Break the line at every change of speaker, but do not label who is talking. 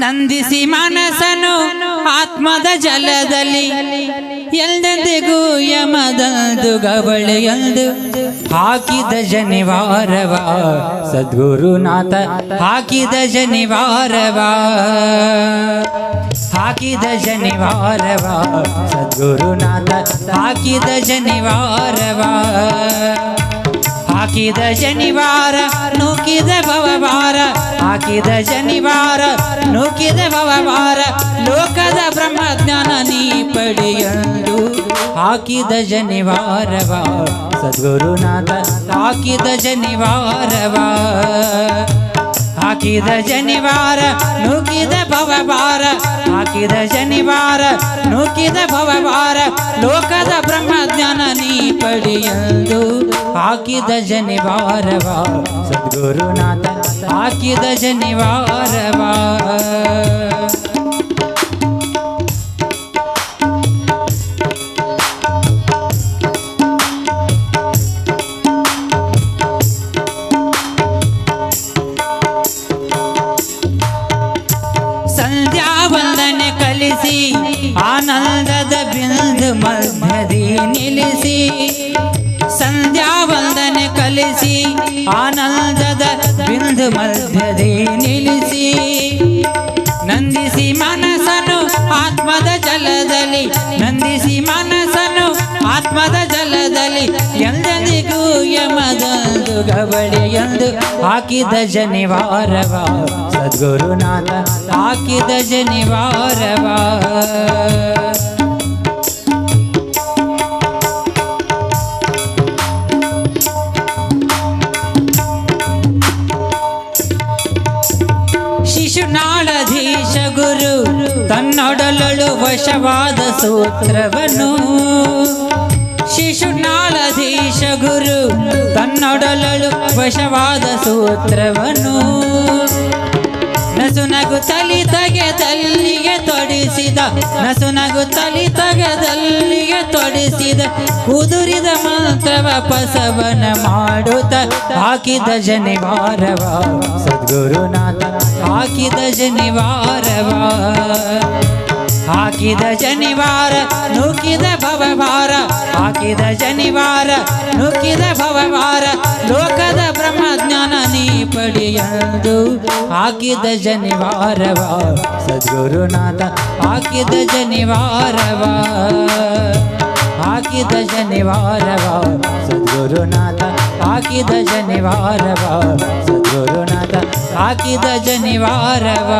ನಂದಿಸಿ ಮನಸನು ಆತ್ಮದ ಜಲದಲ್ಲಿ. ಎಲ್ಲದೆಗೂ ಯಮದಂದು ಗಬಳೆಯಂದು ಹಾಕಿದ ಜನಿವಾರವ ಸದ್ಗುರುನಾಥ, ಹಾಕಿದ ಜನಿವಾರವ ಹಾಕಿದ ಜನಿವಾರವ ಸದ್ಗುರುನಾಥ, ಹಾಕಿದ ಜನಿವಾರವ ಹಾಕಿದ ಶನಿವಾರ, ನೂಕಿದ ಭವವಾರ ಹಾಕಿದ ಶನಿವಾರ, ನೂಕಿದ ಭವವಾರ ಲೋಕದ ಬ್ರಹ್ಮಜ್ಞಾನ ನೀ ಪಡೆಯಂದು ಹಾಕಿದ ಶನಿವಾರವ. ಸದ್ಗುರುನಾಥ, ಹಾಕಿದ ಶನಿವಾರವ. ಹಾಕಿದ ಶನಿವಾರ ನೂಕಿದ ಭವಭಾರ ಹಾಕಿದ ಶನಿವಾರ ನೂಕಿದ ಭವಭಾರ ಲೋಕದ ಬ್ರಹ್ಮಜ್ಞಾನ ನೀ ಪಡೆಯಲು ಹಾಕಿದ ಶನಿವಾರವ. ಸದ್ಗುರುನಾಥ ಹಾಕಿದ ಶನಿವಾರವ. ಆನಂದದ ಬಿಂದು ಮಧ್ಯದಿ ನಿಲ್ಲಿಸಿ ಸಂಧ್ಯಾ ವಂದನೆ ಕಲಿಸಿ ಆನಂದದ ಬಿಂದು ಮಧ್ಯದಿ ನಿಲ್ಲಿಸಿ. ಎಂದು ಹಾಕಿದ ಜನಿವಾರವ. ಸದ್ಗುರುನಾಥ ಹಾಕಿದ ಜನಿವಾರವ. ಶಿಶುನಾಳಧೀಶ ಗುರು ತನ್ನೊಡಲಳು ವಶವಾದ ಸೂತ್ರವನು. ಶಿಶುನಾಳಧೀಶ ಗುರು ತನ್ನೊಡಲಳು ವಶವಾದ ಸೂತ್ರವನು. ನಸುನಗು ತಲಿ ತಗೆದಲ್ಲಿಗೆ ತೊಡಿಸಿದ ನಸುನಗು ತಲಿ ತಗೆದಲ್ಲಿಗೆ ತೊಡಿಸಿದ ಉದುರಿದ ಮಂತ್ರವ ಪಸವನ ಮಾಡುತ್ತ ಹಾಕಿದ ಜನಿವಾರವ ಸದ್ಗುರುನಾಥ. ಹಾಕಿದ ಜನಿವಾರವ ಹಾಕಿದ ಜನಿವಾರ ನುಗ್ಗಿದ ಭವಭಾರ ಹಾಕಿದ ಜನಿವಾರ ನುಗ್ಗಿದ ಭವಭಾರ ಲೋಕದ ಬ್ರಹ್ಮಜ್ಞಾನ ನೀ ಪಡೆಯಲು ಹಾಕಿದ ಜನಿವಾರವ ಸದ್ಗುರುನಾಥ ಹಾಕಿದ ಜನಿವಾರವ ಹಾಕಿದ ಜನಿವಾರವ ಸದ್ಗುರುನಾಥ ಹಾಕಿದ ಜನಿವಾರವ ಸದ್ಗುರುನಾಥ ಹಾಕಿದ ಜನಿವಾರವ